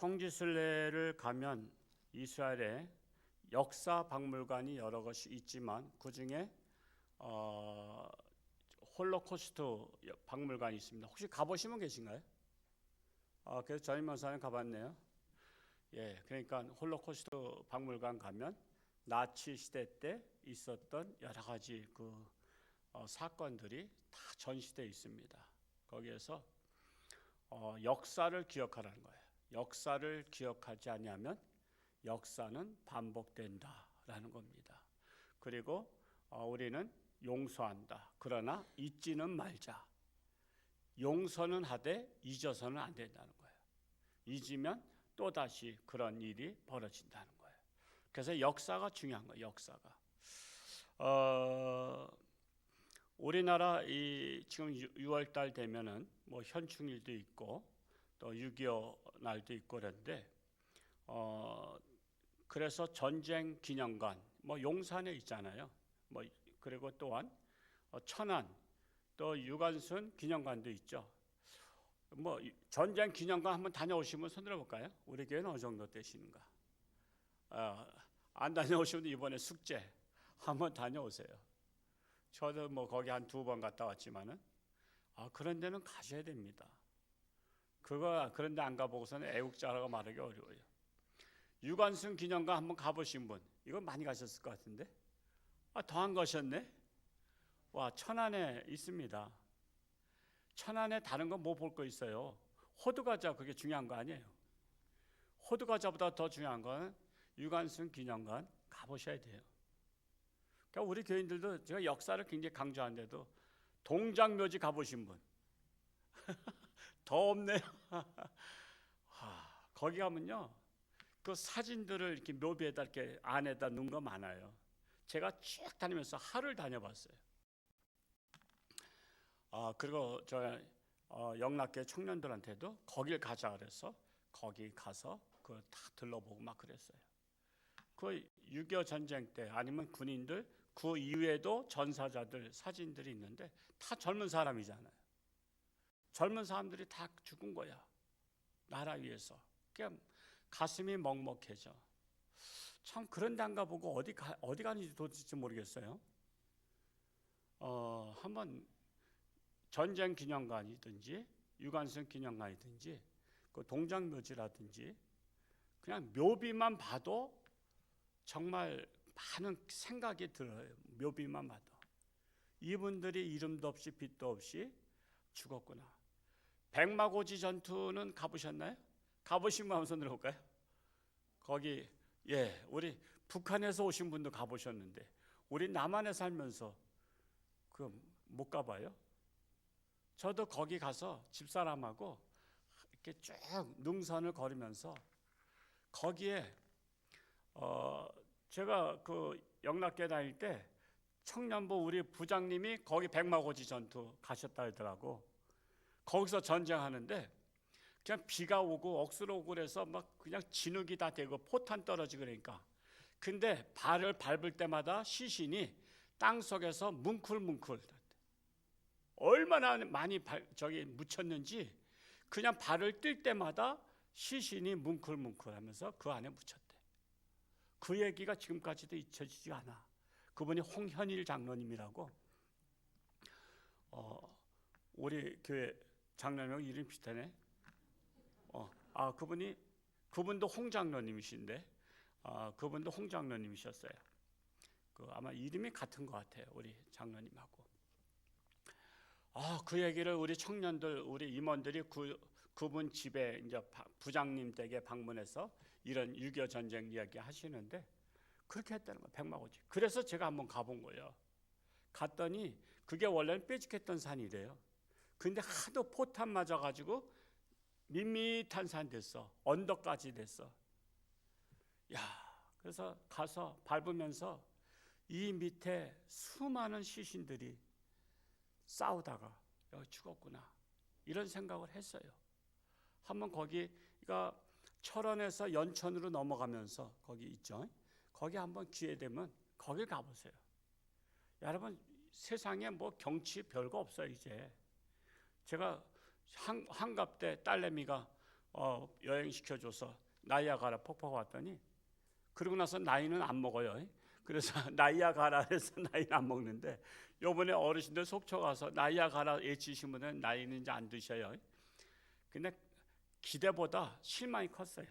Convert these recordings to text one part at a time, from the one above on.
성지순례를 가면 이스라엘에 역사 박물관이 여러 것이 있지만 그 중에 어, 홀로코스트 박물관이 있습니다. 혹시 가보신 분 계신가요? 아, 그래서 저희 목사님 가봤네요. 예, 그러니까 홀로코스트 박물관 가면 나치 시대 때 있었던 여러 가지 그 어, 사건들이 다 전시되어 있습니다. 거기에서 어, 역사를 기억하라는 거예요. 역사를 기억하지 아니하면 역사는 반복된다라는 겁니다. 그리고 어, 우리는 용서한다. 그러나 잊지는 말자. 용서는 하되 잊어서는 안 된다는 거예요. 잊으면 또 다시 그런 일이 벌어진다는 거예요. 그래서 역사가 중요한 거예요. 역사가. 어, 우리나라 이 지금 6월 달 되면은 뭐 현충일도 있고 또6.25 날도 있고 그런데 어 그래서 전쟁 기념관 뭐 용산에 있잖아요. 뭐 그리고 또한 어, 천안 또 유관순 기념관도 있죠. 뭐 전쟁 기념관 한번 다녀오시면 손들어 볼까요? 우리 교회는 어느 정도 되시는가? 어, 안 다녀오시면 이번에 숙제 한번 다녀오세요. 저도 뭐 거기 한 두 번 갔다 왔지만은 아 그런 데는 가셔야 됩니다. 그거 그런데 안 가보고서는 애국자라고 말하기 어려워요. 유관순 기념관 한번 가보신 분 이거 많이 가셨을 것 같은데 아 더 안 가셨네. 와 천안에 있습니다. 천안에 다른 거뭐볼 거 있어요? 호두 과자 그게 중요한 거 아니에요. 호두 과자보다 더 중요한 건 유관순 기념관 가보셔야 돼요. 그러니까 우리 교인들도 제가 역사를 굉장히 강조하는데도 동장묘지 가보신 분 더 없네요. 하, 거기 가면요, 그 사진들을 이렇게 묘비에다 이렇게 안에다 넣은 거 많아요. 제가 쭉 다니면서 하루를 다녀봤어요. 아 그리고 저 어, 영락계 청년들한테도 거길 가자 그래서 거기 가서 그 다 들러보고 막 그랬어요. 그6.25 전쟁 때 아니면 군인들 그 이후에도 전사자들 사진들이 있는데 다 젊은 사람이잖아요. 젊은 사람들이 다 죽은 거야. 나라 위해서. 그냥 가슴이 먹먹해져. 참 그런 데안 가보고 어디 가, 어디 가는지 도대체 모르겠어요. 어, 한번 전쟁 기념관이든지 유관순 기념관이든지 그 동장묘지라든지 그냥 묘비만 봐도 정말 많은 생각이 들어요. 묘비만 봐도 이분들이 이름도 없이 빛도 없이 죽었구나. 백마고지 전투는 가보셨나요? 가보신 분 한번 손 들어볼까요? 거기 예 우리 북한에서 오신 분도 가보셨는데 우리 남한에 살면서 그 못 가봐요. 저도 거기 가서 집사람하고 이렇게 쭉 능선을 걸으면서 거기에 어 제가 그 영락계 다닐 때 청년부 우리 부장님이 거기 백마고지 전투 가셨다 하더라고. 거기서 전쟁하는데 그냥 비가 오고 억수로 오고 그래서 막 그냥 진흙이 다 되고 포탄 떨어지고 그러니까 근데 발을 밟을 때마다 시신이 땅 속에서 뭉클뭉클 얼마나 많이 발, 저기 묻혔는지 그냥 발을 뛸 때마다 시신이 뭉클뭉클하면서 그 안에 묻혔대. 그 얘기가 지금까지도 잊혀지지 않아. 그분이 홍현일 장로님이라고 어, 우리 교회 장로님 이름 비슷하네. 어, 아 그분이 그분도 홍 장로님이신데 아, 그분도 홍 장로님이셨어요. 그 아마 이름이 같은 것 같아요. 우리 장로님하고. 아, 그 얘기를 우리 청년들, 우리 임원들이 그 그분 집에 이제 부장님 댁에 방문해서 이런 6.25 전쟁 이야기 하시는데 그렇게 했다는 거예요. 백마고지. 그래서 제가 한번 가본 거예요. 갔더니 그게 원래는 뾰족했던 산이래요. 근데 하도 포탄 맞아가지고 밋밋한 산 됐어. 언덕까지 됐어. 야, 그래서 가서 밟으면서 이 밑에 수많은 시신들이 싸우다가 여기 죽었구나. 이런 생각을 했어요. 한번 거기가 철원에서 연천으로 넘어가면서 거기 있죠. 거기 한번 기회 되면 거길 가보세요. 여러분 세상에 뭐 경치 별거 없어요 이제. 제가 한, 한갑 때 딸내미가 어, 여행 시켜줘서 나이아가라 폭포가 왔더니 그러고 나서 나이는 안 먹어요. 그래서 나이아가라에서 나이는 안 먹는데 요번에 어르신들 속초 가서 나이아가라 외치시면 나이는 이제 안 드셔요. 근데 기대보다 실망이 컸어요.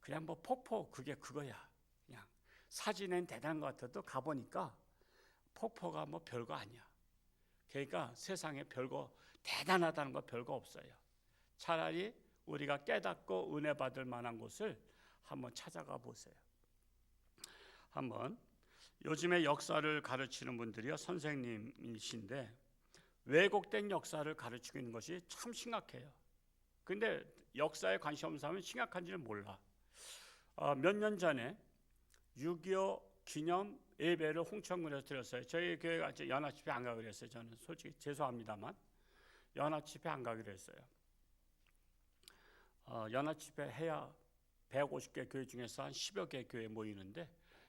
그냥 뭐 폭포 그게 그거야. 그냥 사진엔 대단한 것 같아도 가보니까 폭포가 뭐 별거 아니야. 그러니까 세상에 별거 대단하다는 거 별거 없어요. 차라리 우리가 깨닫고 은혜 받을 만한 곳을 한번 찾아가 보세요. 한번 요즘에 역사를 가르치는 분들이요 선생님이신데 왜곡된 역사를 가르치고 있는 것이 참 심각해요. 근데 역사에 관심 없는 사람은 심각한지를 몰라. 어, 몇년 전에 6.25 기념 예배를 홍천군에서 드렸어요. 저희 교회가 연합집회 안 가기로 했어요. 저는 솔직히 죄송합니다만 연합집회 안 가기로 했어요. 어, 연합집회 해야 150개 교회 중에서 한 10여 개 교회 모이는데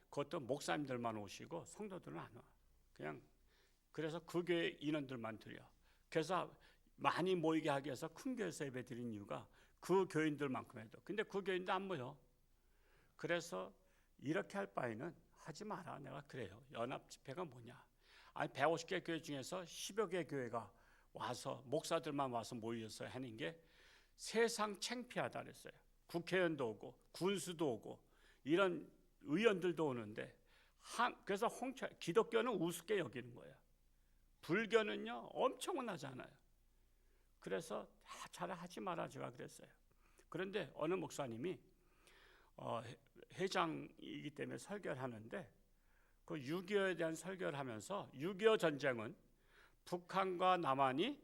그것도 목사님들만 오시고 성도들은 안 와. 그냥 그래서 그 교회 인원들만 드려. 그래서 많이 모이게 하기 위해서 큰 교회에서 예배 드린 이유가 그 교인들만큼 해도. 근데 그 교인도 안 모여. 그래서 이렇게 할 바에는 하지 마라. 내가 그래요. 연합 집회가 뭐냐? 아니 150개 교회 중에서 10여 개 교회가 와서 목사들만 와서 모여서 하는 게 세상 창피하다 그랬어요. 국회의원도 오고 군수도 오고 이런 의원들도 오는데 한, 그래서 홍차 기독교는 우습게 여기는 거예요. 불교는요 엄청나잖아요. 그래서 아, 차라리 하지 마라 제가 그랬어요. 그런데 어느 목사님이 어, 회- 회장이기 때문에 설교를 하는데 그 6.25에 대한 설교를 하면서 6.25 전쟁은 북한과 남한이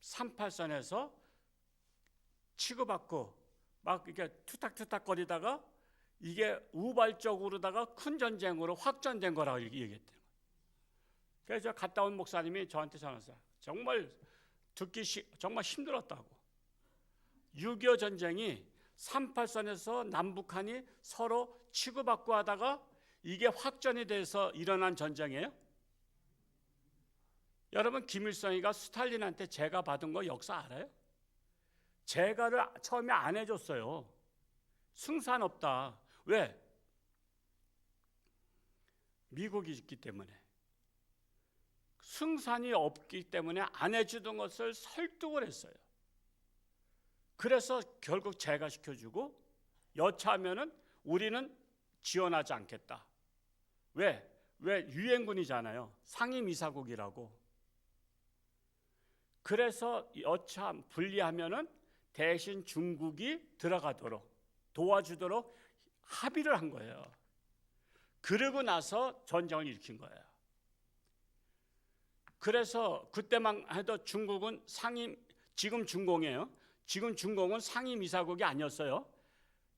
38선에서 치고받고 막 이렇게 투탁투탁거리다가 이게 우발적으로다가 큰 전쟁으로 확전된 거라고 얘기했대요. 그래서 갔다 온 목사님이 저한테 전화했어요. 정말 듣기 시, 정말 힘들었다고. 6.25 전쟁이 38선에서 남북한이 서로 치고받고 하다가 이게 확전이 돼서 일어난 전쟁이에요. 여러분 김일성이가 스탈린한테 제가 받은 거 역사 알아요? 제가를 처음에 안 해줬어요. 승산 없다. 왜? 미국이 있기 때문에. 승산이 없기 때문에 안 해주던 것을 설득을 했어요. 그래서 결국 제가 시켜주고 여차하면은 우리는 지원하지 않겠다. 왜? 왜 유엔군이잖아요. 상임이사국이라고. 그래서 여차 분리하면은 대신 중국이 들어가도록 도와주도록 합의를 한 거예요. 그러고 나서 전쟁을 일으킨 거예요. 그래서 그때만 해도 중국은 상임 지금 중공이에요. 지금 중공은 상임 이사국이 아니었어요.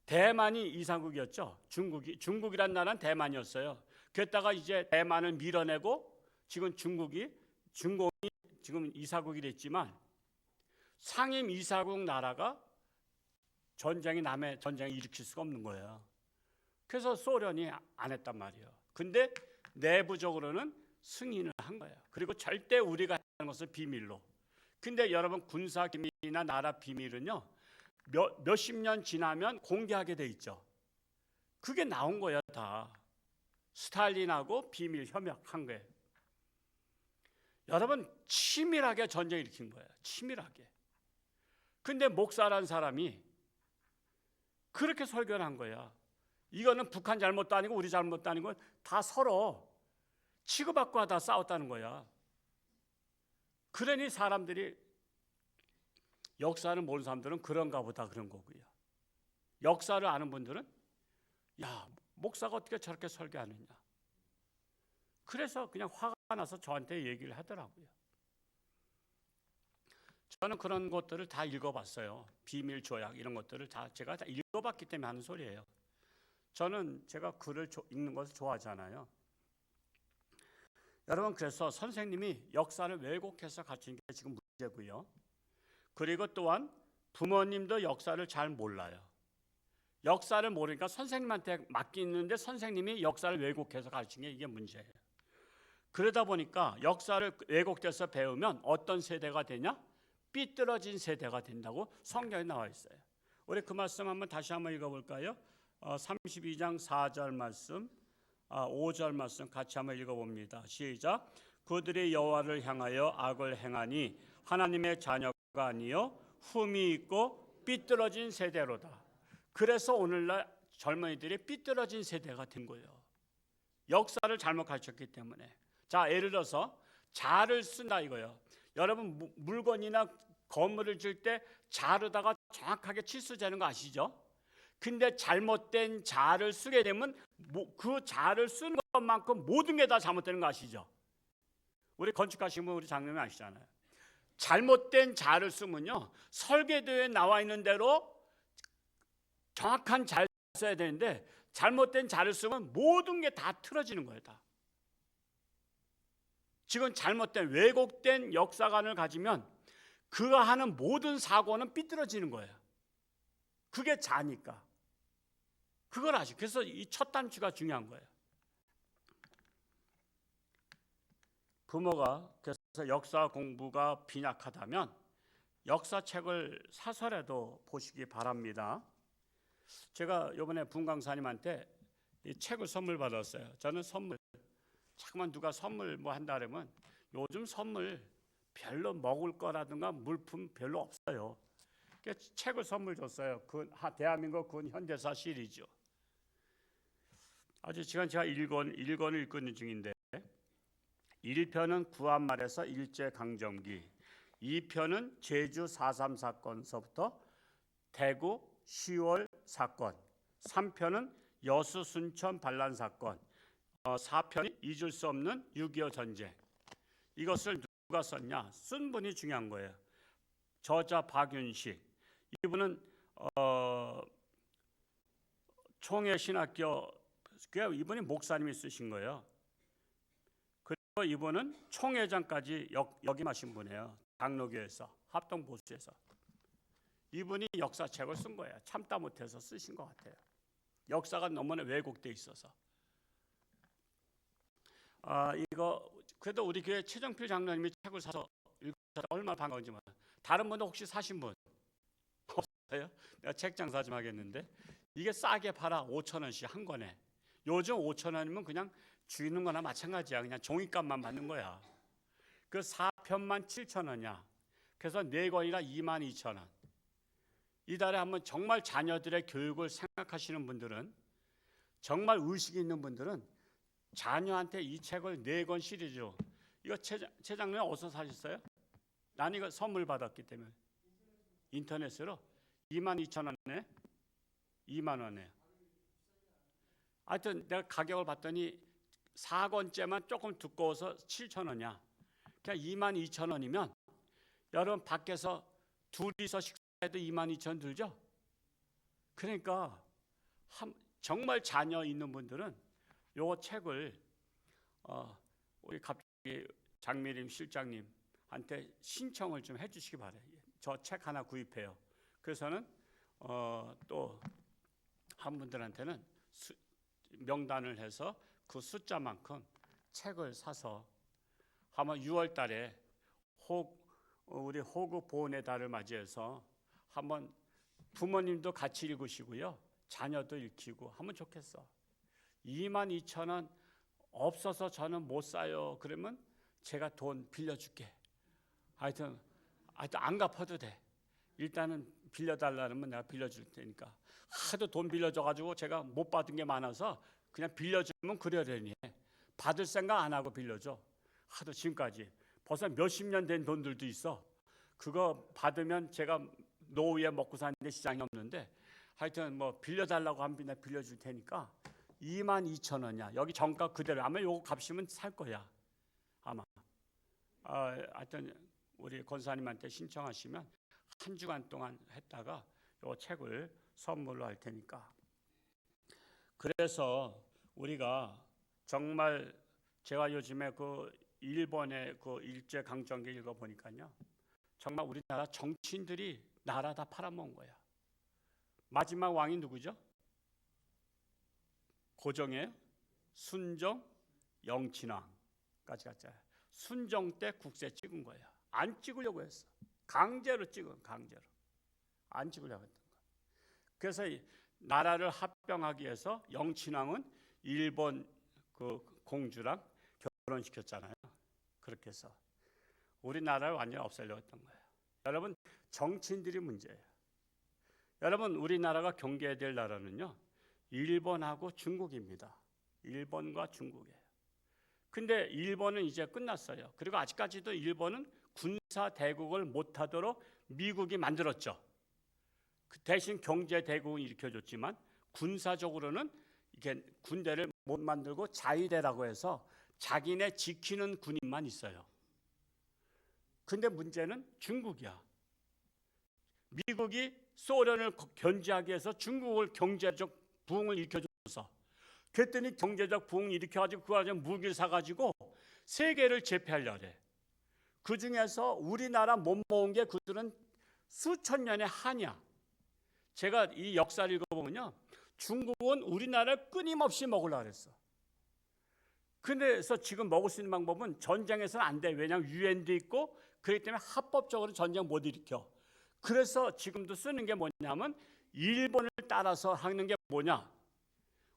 대만이 이사국이었죠. 중국이 중국이란 나라는 대만이었어요. 그랬다가 이제 대만을 밀어내고 지금 중국이 중공이 지금 이사국이 됐지만 상임 이사국 나라가 전쟁이 남의 전쟁을 일으킬 수가 없는 거예요. 그래서 소련이 안 했단 말이에요. 근데 내부적으로는 승인을 한 거예요. 그리고 절대 우리가 하는 것을 비밀로. 근데 여러분 군사 기밀이나 나라 비밀은요. 몇 몇십 년 지나면 공개하게 돼 있죠. 그게 나온 거예요, 다. 스탈린하고 비밀 협약한 거예요. 여러분 치밀하게 전쟁 일으킨 거예요. 치밀하게. 근데 목사란 사람이 그렇게 설교를 한 거야. 이거는 북한 잘못도 아니고 우리 잘못도 아니고 다 서로 치고받고 하다 싸웠다는 거야. 그러니 사람들이 역사를 모르는 사람들은 그런가 보다 그런 거고요. 역사를 아는 분들은 야 목사가 어떻게 저렇게 설교하느냐. 그래서 그냥 화가 나서 저한테 얘기를 하더라고요. 저는 그런 것들을 다 읽어봤어요. 비밀 조약 이런 것들을 다 제가 다 읽어봤기 때문에 하는 소리예요. 저는 제가 글을 조- 읽는 것을 좋아하잖아요. 여러분 그래서 선생님이 역사를 왜곡해서 가르치는 게 지금 문제고요. 그리고 또한 부모님도 역사를 잘 몰라요. 역사를 모르니까 선생님한테 맡기는데 선생님이 역사를 왜곡해서 가르치는 게 이게 문제예요. 그러다 보니까 역사를 왜곡돼서 배우면 어떤 세대가 되냐? 삐뚤어진 세대가 된다고 성경에 나와 있어요. 우리 그 말씀 한번 다시 한번 읽어볼까요? 어, 32장 4절 말씀, 아, 5절 말씀 같이 한번 읽어봅니다. 시작. 그들이 여호와를 향하여 악을 행하니 하나님의 자녀가 아니요 흠이 있고 삐뚤어진 세대로다. 그래서 오늘날 젊은이들이 삐뚤어진 세대가 된 거예요. 역사를 잘못 가르쳤기 때문에. 자, 예를 들어서 자를 쓴다 이거예요. 여러분 무- 물건이나 건물을 질 때 자르다가 정확하게 치수 재는 거 아시죠? 근데 잘못된 자를 쓰게 되면 뭐- 그 자를 쓰는 것만큼 모든 게 다 잘못되는 거 아시죠? 우리 건축하시는 분 우리 장님이 아시잖아요. 잘못된 자를 쓰면요 설계도에 나와 있는 대로 정확한 자를 써야 되는데 잘못된 자를 쓰면 모든 게 다 틀어지는 거예요 다. 지금 잘못된 왜곡된 역사관을 가지면 그가 하는 모든 사고는 삐뚤어지는 거예요. 그게 자니까. 그걸 아시. 그래서 이 첫 단추가 중요한 거예요. 부모가 그래서 역사 공부가 빈약하다면 역사책을 사서라도 보시기 바랍니다. 제가 이번에 분강사님한테 이 책을 선물 받았어요. 저는 선물 자꾸만 누가 선물 뭐 한다 그러면 요즘 선물 별로 먹을 거라든가 물품 별로 없어요. 책을 선물 줬어요. 그 하- 대한민국 군 현대사 시리즈. 아주 지금 제가 1권 1권을 읽고 있는 중인데 1편은 구한말에서 일제 강점기, 2편은 제주 4.3 사건서부터 대구 10월 사건, 3편은 여수 순천 반란 사건, 어, 4편이 잊을 수 없는 6.25 전쟁. 이것을 누가 썼냐? 쓴 분이 중요한 거예요. 저자 박윤식. 이분은 어, 총회 신학교 그 이분이 목사님이 쓰신 거예요. 그리고 이분은 총회장까지 역, 역임하신 분이에요. 장로교에서 합동 보수에서. 이분이 역사책을 쓴 거예요. 참다 못해서 쓰신 것 같아요. 역사가 너무나 왜곡돼 있어서. 아 이거 그래도 우리 교회 최정필 장로님이 책을 사서 읽어서 얼마나 반가운지 몰라. 다른 분도 혹시 사신 분 없어요? 내가 책 장사 좀 하겠는데 이게 싸게 팔아 5천 원씩 한 권에. 요즘 5천 원이면 그냥 주는 거나 마찬가지야. 그냥 종이값만 받는 거야. 그 4편만 7천 원이야. 그래서 네 권이라 2만 2천 원. 이달에 한번 정말 자녀들의 교육을 생각하시는 분들은 정말 의식이 있는 분들은 자녀한테 이 책을 네권 시리즈 이거 최, 최 장로님 어디서 사셨어요? 난 이거 선물 받았기 때문에 인터넷으로 2만 2천 원에 2만 원에 하여튼 내가 가격을 봤더니 4권째만 조금 두꺼워서 7천 원이야 그냥 2만 2천 원이면 여러분 밖에서 둘이서 식사해도 2만 2천 원 들죠? 그러니까 한, 정말 자녀 있는 분들은 요 책을 어, 우리 갑자기 장미림 실장님한테 신청을 좀 해주시기 바래요. 저 책 하나 구입해요. 그래서는 어, 또한 분들한테는 수, 명단을 해서 그 숫자만큼 책을 사서 아마 6월 달에 혹 어, 우리 호국 보훈의 달을 맞이해서 한번 부모님도 같이 읽으시고요. 자녀도 읽히고 하면 좋겠어. 2만 2천 원 없어서 저는 못 사요. 그러면 제가 돈 빌려줄게. 하여튼, 하여튼 안 갚아도 돼. 일단은 빌려달라면 내가 빌려줄 테니까. 하도 돈 빌려줘가지고 제가 못 받은 게 많아서 그냥 빌려주면 그러려니 해. 받을 생각 안 하고 빌려줘. 하도 지금까지 벌써 몇십 년 된 돈들도 있어. 그거 받으면 제가 노후에 먹고 사는데 시장이 없는데 하여튼 뭐 빌려달라고 하면 내가 빌려줄 테니까 2만 2천 원이야. 여기 정가 그대로. 아마 요거 값이면 살 거야. 아마. 아, 하여튼 우리 권사님한테 신청하시면 한 주간 동안 했다가 요 책을 선물로 할 테니까. 그래서 우리가 정말 제가 요즘에 그 일본의 그 일제 강점기 읽어 보니까요. 정말 우리나라 정치인들이 나라 다 팔아먹은 거야. 마지막 왕이 누구죠? 고정이에요. 순정, 영친왕까지 갔잖아요. 순정 때 국세 찍은 거예요. 안 찍으려고 했어. 강제로 찍은 강제로 안 찍으려고 했던 거야. 그래서 이 나라를 합병하기 위해서 영친왕은 일본 그 공주랑 결혼시켰잖아요. 그렇게 해서 우리나라를 완전히 없애려고 했던 거예요. 여러분 정치인들이 문제예요. 여러분 우리나라가 경계해야 될 나라는요. 일본하고 중국입니다. 일본과 중국이에요. 근데 일본은 이제 끝났어요. 그리고 아직까지도 일본은 군사 대국을 못하도록 미국이 만들었죠. 그 대신 경제 대국은 일으켜줬지만 군사적으로는 이게 군대를 못 만들고 자위대라고 해서 자기네 지키는 군인만 있어요. 근데 문제는 중국이야. 미국이 소련을 견제하기 위해서 중국을 경제적 부흥을 일으켜줘서 그랬더니 경제적 부흥 일으켜가지고 그 과정 무기를 사가지고 세계를 제패하려 해. 그 중에서 우리나라 못 모은 게 그들은 수천 년의 한이야. 제가 이 역사를 읽어보면요. 중국은 우리나라를 끊임없이 먹으려고 그랬어. 그래서 지금 먹을 수 있는 방법은 전쟁에서는 안 돼. 왜냐하면 유엔도 있고 그렇기 때문에 합법적으로 전쟁 못 일으켜. 그래서 지금도 쓰는 게 뭐냐면 일본을 따라서 하는 게 뭐냐?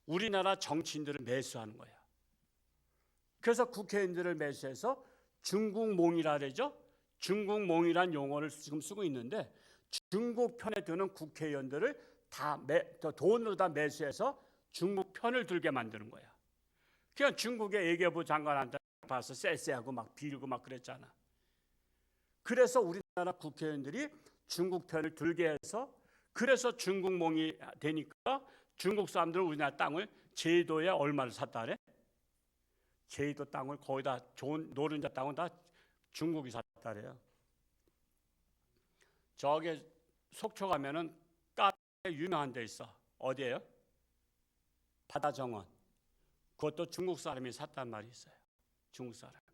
우리나라 정치인들을 매수하는 거야. 그래서 국회의원들을 매수해서 중국몽이라 그러죠. 중국몽이란 용어를 지금 쓰고 있는데 중국 편에 드는 국회의원들을 다 매, 돈으로 다 매수해서 중국 편을 들게 만드는 거야. 그냥 중국의 외교부 장관한테 봐서 쎄쎄하고 막 비리고 막 그랬잖아. 그래서 우리나라 국회의원들이 중국 편을 들게 해서 그래서 중국몽이 되니까 중국 사람들은 우리나라 땅을 제도에 얼마를 샀다 그래? 제도 땅을 거의 다 좋은 노른자 땅은 다 중국이 샀다 그래요. 저기 속초 가면은 카페 유명한 데 있어. 어디예요? 바다정원. 그것도 중국 사람이 샀단 말이 있어요. 중국 사람이.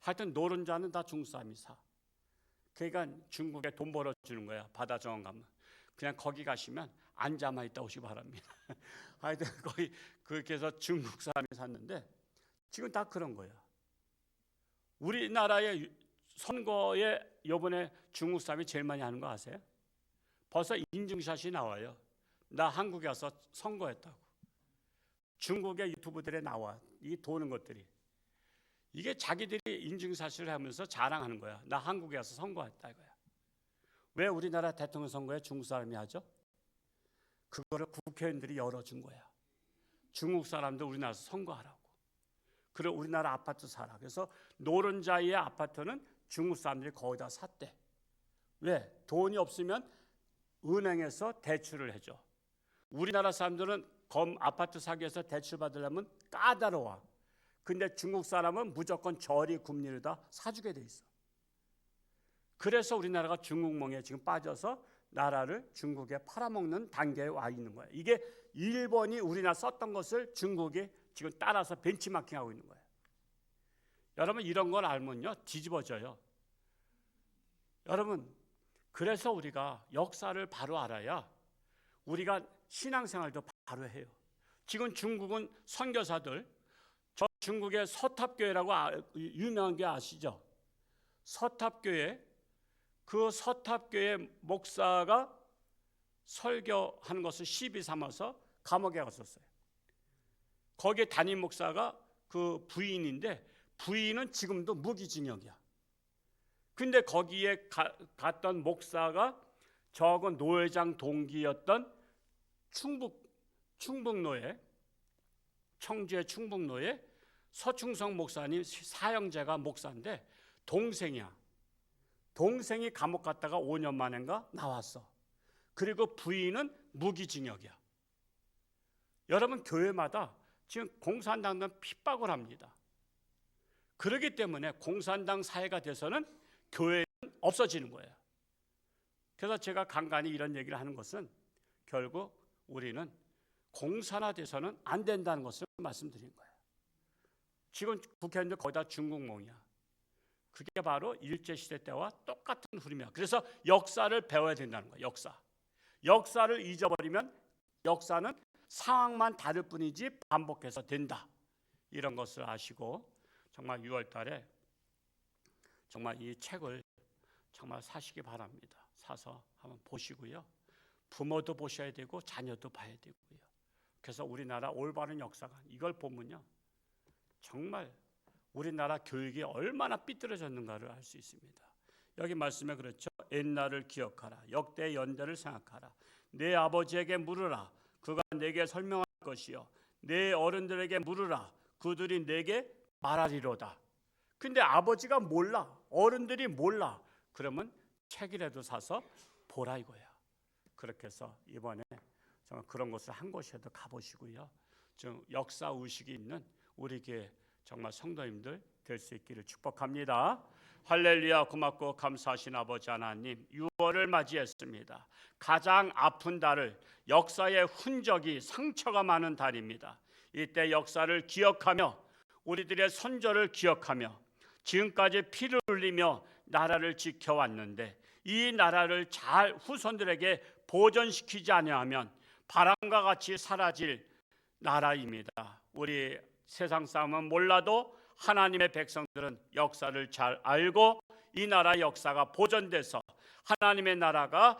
하여튼 노른자는 다 중국 사람이 사. 그러니까 중국에 돈 벌어주는 거야. 바다정원 가면. 그냥 거기 가시면 앉아만 있다 오시기 바랍니다. 하여튼 거기 그렇게 해서 중국 사람이 샀는데 지금 다 그런 거야. 우리나라의 선거에 이번에 중국 사람이 제일 많이 하는 거 아세요? 벌써 인증샷이 나와요. 나 한국에 와서 선거했다고. 중국의 유튜브들에 나와. 이 도는 것들이. 이게 자기들이 인증샷을 하면서 자랑하는 거야. 나 한국에 와서 선거했다 이거야. 왜 우리나라 대통령 선거에 중국 사람이 하죠? 그거를 국회의원들이 열어준 거야. 중국 사람도 우리나라에서 선거하라고. 그래 우리나라 아파트 사라. 그래서 노른자의 아파트는 중국 사람들이 거의 다 샀대. 왜? 돈이 없으면 은행에서 대출을 해줘. 우리나라 사람들은 검 아파트 사기 위해서 대출 받으려면 까다로워. 근데 중국 사람은 무조건 저리 금리를 다 사주게 돼 있어. 그래서 우리나라가 중국몽에 지금 빠져서 나라를 중국에 팔아먹는 단계에 와 있는 거예요. 이게 일본이 우리나라 썼던 것을 중국이 지금 따라서 벤치마킹하고 있는 거예요. 여러분 이런 걸 알면요 뒤집어져요. 여러분 그래서 우리가 역사를 바로 알아야 우리가 신앙생활도 바로 해요. 지금 중국은 선교사들 저 중국의 서탑교회라고 아, 유명한 게 아시죠? 서탑교회 그 서탑교회 목사가 설교하는 것을 시비 삼아서 감옥에 갔었어요. 거기에 담임 목사가 그 부인인데 부인은 지금도 무기징역이야. 근데 거기에 가, 갔던 목사가 저건 노회장 동기였던 충북 충북노회 청주의 충북노회 서충성 목사님 사형제가 목사인데 동생이야. 동생이 감옥 갔다가 5년 만인가 나왔어. 그리고 부인은 무기징역이야. 여러분 교회마다 지금 공산당은 핍박을 합니다. 그렇기 때문에 공산당 사회가 돼서는 교회는 없어지는 거예요. 그래서 제가 간간히 이런 얘기를 하는 것은 결국 우리는 공산화돼서는 안 된다는 것을 말씀드린 거예요. 지금 국회의원들 거의 다 중국몽이야. 그게 바로 일제 시대 때와 똑같은 흐름이야. 그래서 역사를 배워야 된다는 거야. 역사. 역사를 잊어버리면 역사는 상황만 다를 뿐이지 반복해서 된다. 이런 것을 아시고 정말 6월 달에 정말 이 책을 정말 사시기 바랍니다. 사서 한번 보시고요. 부모도 보셔야 되고 자녀도 봐야 되고요. 그래서 우리나라 올바른 역사관 이걸 보면요. 정말 우리나라 교육이 얼마나 삐뚤어졌는가를 알 수 있습니다. 여기 말씀에 그렇죠. 옛날을 기억하라. 역대 연대를 생각하라. 내 아버지에게 물으라. 그가 내게 설명할 것이요. 내 어른들에게 물으라. 그들이 내게 말하리로다. 근데 아버지가 몰라. 어른들이 몰라. 그러면 책이라도 사서 보라 이거야. 그렇게 해서 이번에 정말 그런 곳을 한 곳이라도 가보시고요. 좀 역사 의식이 있는 우리 교회 정말 성도님들 될 수 있기를 축복합니다. 할렐루야 고맙고 감사하신 아버지 하나님 6월을 맞이했습니다. 가장 아픈 달을 역사의 흔적이 상처가 많은 달입니다. 이때 역사를 기억하며 우리들의 선조를 기억하며 지금까지 피를 흘리며 나라를 지켜왔는데 이 나라를 잘 후손들에게 보존시키지 아니하면 바람과 같이 사라질 나라입니다. 우리 세상 사람은 몰라도 하나님의 백성들은 역사를 잘 알고 이 나라 역사가 보존돼서 하나님의 나라가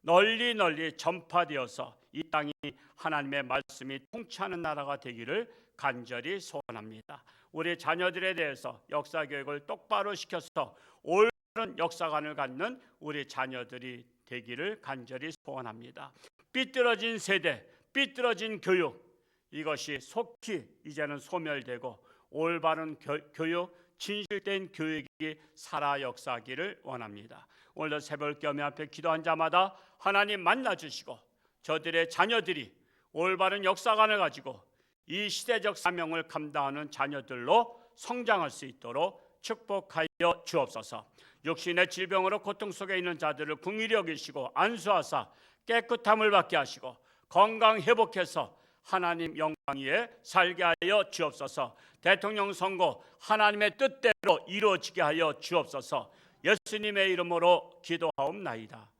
널리 널리 전파되어서 이 땅이 하나님의 말씀이 통치하는 나라가 되기를 간절히 소원합니다. 우리 자녀들에 대해서 역사 교육을 똑바로 시켜서 올바른 역사관을 갖는 우리 자녀들이 되기를 간절히 소원합니다. 삐뚤어진 세대, 삐뚤어진 교육 이것이 속히 이제는 소멸되고 올바른 교, 교육, 진실된 교육이 살아 역사하기를 원합니다. 오늘도 새벽 겸 앞에 기도한 자마다 하나님 만나 주시고 저들의 자녀들이 올바른 역사관을 가지고 이 시대적 사명을 감당하는 자녀들로 성장할 수 있도록 축복하여 주옵소서. 육신의 질병으로 고통 속에 있는 자들을 궁일히 여기시고 안수하사 깨끗함을 받게 하시고 건강 회복해서 하나님 영광 위에 살게 하여 주옵소서. 대통령 선거 하나님의 뜻대로 이루어지게 하여 주옵소서. 예수님의 이름으로 기도하옵나이다.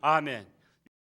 아멘.